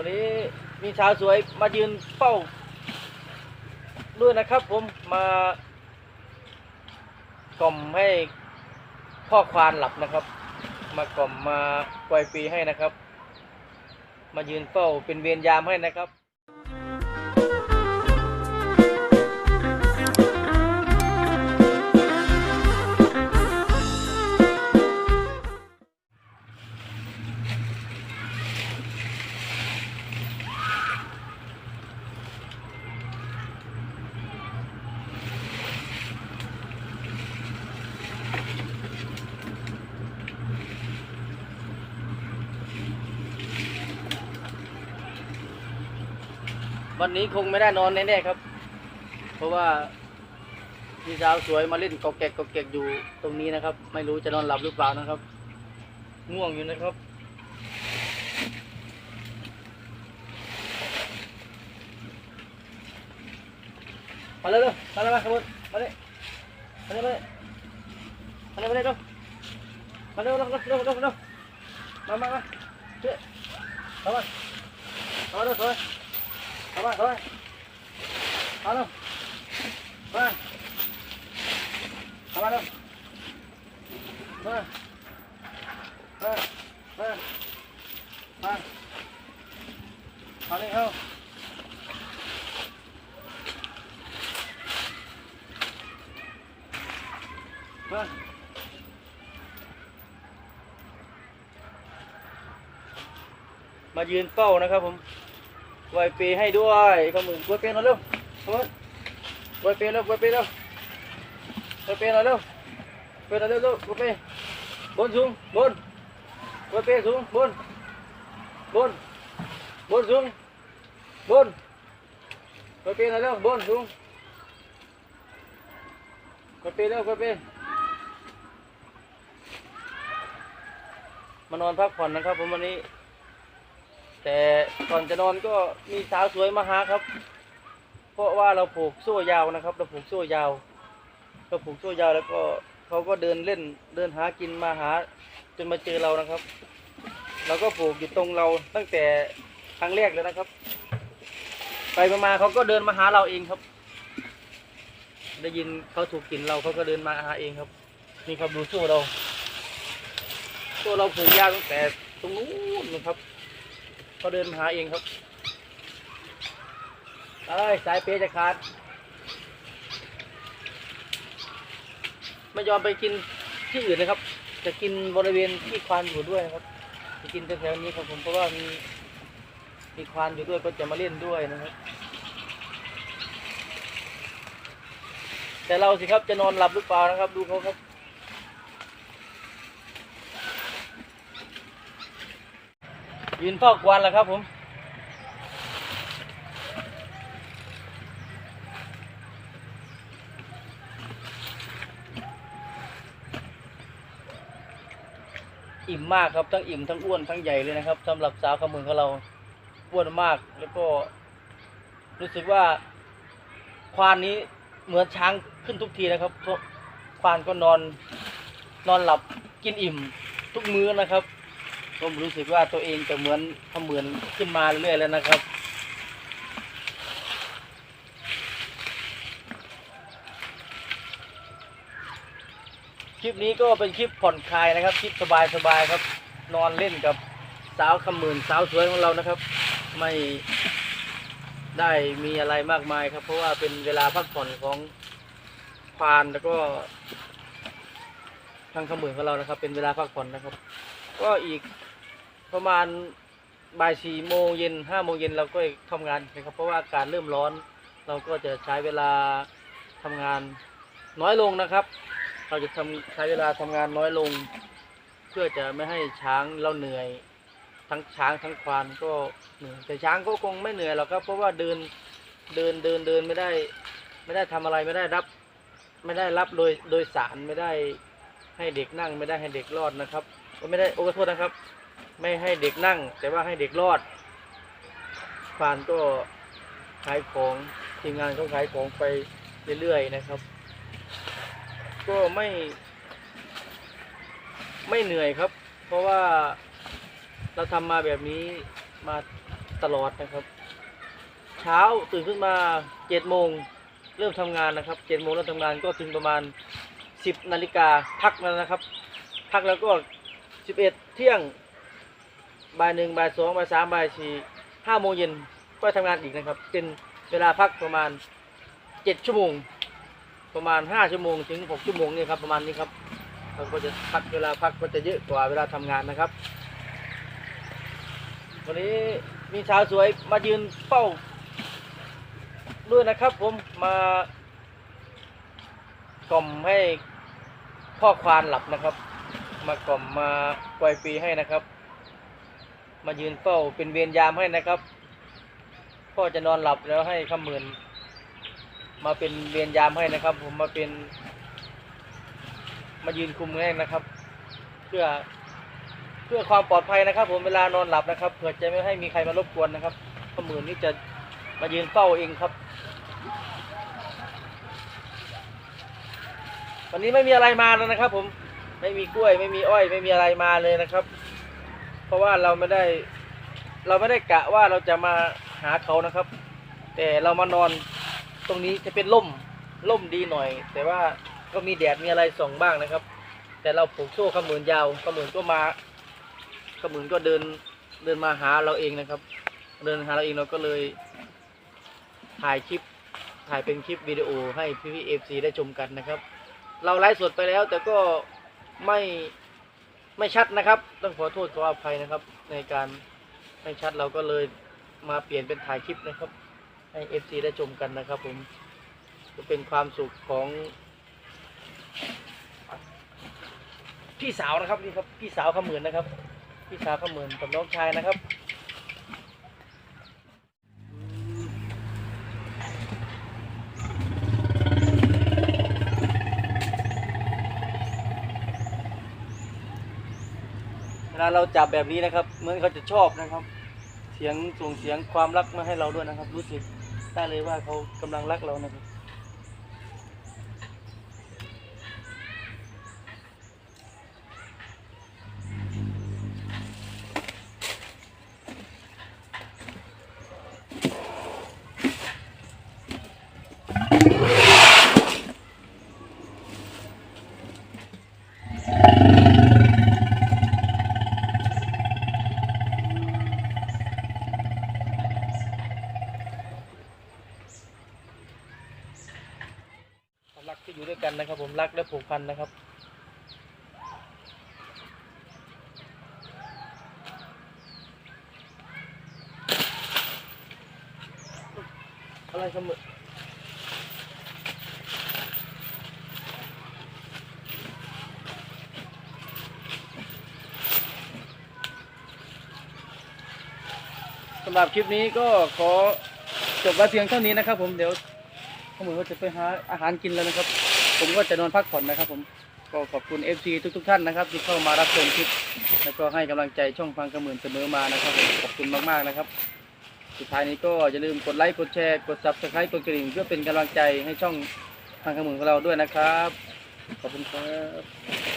วันนี้มีชาวสวยมายืนเฝ้าด้วยนะครับ ผมมากล่อมให้พ่อควานหลับนะครับ มากล่อมมาปล่อยปีให้นะครับ มายืนเฝ้าเป็นเวรยามให้นะครับ วันนี้คงไม่ได้นอนแน่ๆครับ เพราะว่ามีสาวสวยมาเล่นกอกแกกกอกแกกอยู่ตรงนี้นะครับ ไม่รู้จะนอนหลับหรือเปล่านะครับง่วงอยู่นะครับ มาเร็วมาเร็วมาขบวนมาเลยมาเลยมาเลยมาเลยมาเลยเร็วมาเร็วเร็วเร็วเร็วเร็วเร็วมามามาเชื่อเข้ามาเข้ามาเร็วถอย เข้ามาเข้ามาเข้ามามาเข้ามาเร็วมามามามาเอานี่เข้ามามายืนเฝ้านะครับผม ไวเปให้ด้วยข้ามือไวเปหน่อยเร็วข้ามือไวเปเร็วไวเปเร็วไวเปหน่อยเร็วเปหน่อยเร็วเร็วไวเปบนสูงบนไวเปสูงบนบนบนสูงบนไวเปหน่อยเร็วบนสูงไวเปเร็วไวเปมานอนพักผ่อนนะครับผมวันนี้ แต่ก่อนจะนอนก็มีสาวสวยมาหาครับ เพราะว่าเราผูกโซ่ยาวนะครับ เราผูกโซ่ยาวเราผูกโซ่ยาวแล้วก็เขาก็เดินเล่นเดินหากินมาหาจนมาเจอเรานะครับเราก็ผูกอยู่ตรงเราตั้งแต่ครั้งแรกเลยนะครับ ไปมาเขาก็เดินมาหาเราเองครับ ได้ยินเขาถูกกินเราเขาก็เดินมาหาเองครับนี่ครับดูโซ่เราโซ่เราผูกยาวตั้งแต่ตรงนู้นนะครับ เขาเดินมาหาเองครับเอ้ยสายเปย์จะขาด ไม่ยอมไปกินที่อื่นเลยครับ จะกินบริเวณที่ควานอยู่ด้วยนะครับ จะกินแถวๆนี้ครับผมเพราะว่ามีมีควานอยู่ด้วยก็จะมาเล่นด้วยนะครับ แต่เราสิครับจะนอนหลับหรือเปล่านะครับ ดูเขาครับ ยืนเฝ้ากวนแล้วครับผมอิ่มมากครับทั้งอิ่มทั้งอ้วนทั้งใหญ่เลยนะครับสำหรับสาวขมือของเราอ้วนมากแล้วก็ รู้สึกว่าควานนี้เหมือนช้างขึ้นทุกทีนะครับควานก็นอนนอนหลับกินอิ่มทุกมื้อนะครับ ผมรู้สึกว่าตัวเองจะเหมือนทำเหมือนขึ้นมาเรื่อยๆแล้วนะครับ คลิปนี้ก็เป็นคลิปผ่อนคลายนะครับ คลิปสบายๆครับ นอนเล่นกับสาวคำหมื่นสาวสวยของเรานะครับ ไม่ได้มีอะไรมากมายครับ เพราะว่าเป็นเวลาพักผ่อนของควานแล้วก็ทางคำหมื่นของเรานะครับ เป็นเวลาพักผ่อนนะครับ ก็อีก ประมาณบ่ายสี่โมงเย็นห้าโมงเย็นเราก็ทำงานนะครับ เพราะว่าอากาศเริ่มร้อน เราก็จะใช้เวลาทำงานน้อยลงนะครับ เราจะทำใช้เวลาทำงานน้อยลง เพื่อจะไม่ให้ช้างเราเหนื่อย ทั้งช้างทั้งควานก็เหนื่อยแต่ช้างก็คงไม่เหนื่อยหรอกครับ เพราะว่าเดินเดินเดินเดินไม่ได้ ไม่ได้ทำอะไรไม่ได้รับ ไม่ได้รับโดยโดยสารไม่ได้ให้เด็กนั่ง ไม่ได้ให้เด็กรอดนะครับก็ไม่ได้โอ้ขอโทษนะครับ ไม่ให้เด็กนั่ง แต่ว่าให้เด็กรอดควานก็ขายของทีมงานก็ขายของไปเรื่อยๆนะครับ ก็ไม่ ไม่เหนื่อยครับ เพราะว่าเราทำมาแบบนี้มาตลอดนะครับ เช้าตื่นขึ้นมาเจ็ดโมงเริ่มทำงานนะครับเจ็ดโมงเริ่มทำงานก็ถึงประมาณสิบนาฬิกาพักแล้วนะครับ พักแล้วก็สิบเอ็ดเที่ยง บ่ายหนึ่งบ่ายสองบ่ายสามบ่ายสี่ห้าโมงเย็นก็ทำงานอีกนะครับ เป็นเวลาพักประมาณเจ็ดชั่วโมง ประมาณห้าชั่วโมงถึงหกชั่วโมงนี่ครับประมาณนี้ครับเราก็จะพักเวลาพักก็จะเยอะกว่าเวลาทำงานนะครับ วันนี้มีสาวสวยมายืนเฝ้าด้วยนะครับ ผมมากล่อมให้พ่อควานหลับนะครับ มากล่อมมาปล่อยปีให้นะครับ มายืนเฝ้าเป็นเวรยามให้นะครับพ่อจะนอนหลับแล้วให้ข้ามื่นมาเป็นเวรยามให้นะครับ ผมมาเป็น มายืนคุมให้นะครับ เพื่อเพื่อความปลอดภัยนะครับ ผมเวลานอนหลับนะครับเผื่อจะไม่ให้มีใครมารบกวนนะครับข้ามือนี้จะมายืนเฝ้าเองครับ วันนี้ไม่มีอะไรมาแล้วนะครับ ผมไม่มีกล้วย ไม่มีอ้อย ไม่มีอะไรมาเลยนะครับ เพราะว่าเราไม่ได้ เราไม่ได้กะว่าเราจะมาหาเขานะครับ แต่เรามานอนตรงนี้จะเป็นล่มล่มดีหน่อย แต่ว่าก็มีแดดมีอะไรส่องบ้างนะครับ แต่เราผูกโซ่ขมือนยาวขมือนก็มาขมือนก็เดินเดินมาหาเราเองนะครับ เดินหาเราเองเราก็เลย ถ่ายคลิปถ่ายเป็นคลิปวิดีโอให้พี่พีเอฟซีได้ชมกันนะครับ เราไลฟ์สดไปแล้วแต่ก็ไม่ ไม่ชัดนะครับ ต้องขอโทษขออภัยนะครับ ในการไม่ชัดเราก็เลยมาเปลี่ยนเป็นถ่ายคลิปนะครับ ให้เอฟซีได้ชมกันนะครับ ผมจะเป็นความสุขของ พี่สาวนะครับนี่ครับ พี่สาวขมือนนะครับ พี่สาวขมือนกับน้องชายนะครับ เราจับแบบนี้นะครับ เหมือนเขาจะชอบนะครับ เสียงส่งเสียงความรักมาให้เราด้วยนะครับ รู้สึกได้เลยว่าเขากำลังรักเรานะครับ ที่อยู่ด้วยกันนะครับ ผมรักและผูกพันนะครับ อะไรสมอสำหรับคลิปนี้ก็ขอจบไว้เพียงเท่านี้นะครับผมเดี๋ยว ขาเหมือนว่าจะไปหาอาหารกินแล้วนะครับ ผมก็จะนอนพักผ่อนนะครับ ผมก็ขอบคุณ FC ทุกทุกๆท่านนะครับ ที่เข้ามารับชมคลิป แล้วก็ให้กำลังใจช่องฟังกระหมื่นเสมอมานะครับผมขอบคุณมากๆนะครับ สุดท้ายนี้ก็อย่าลืมกดไลค์กดแชร์กด subscribe กดกระดิ่งเพื่อเป็นกำลังใจให้ช่องฟังกระหมื่นของเราด้วยนะครับขอบคุณครับ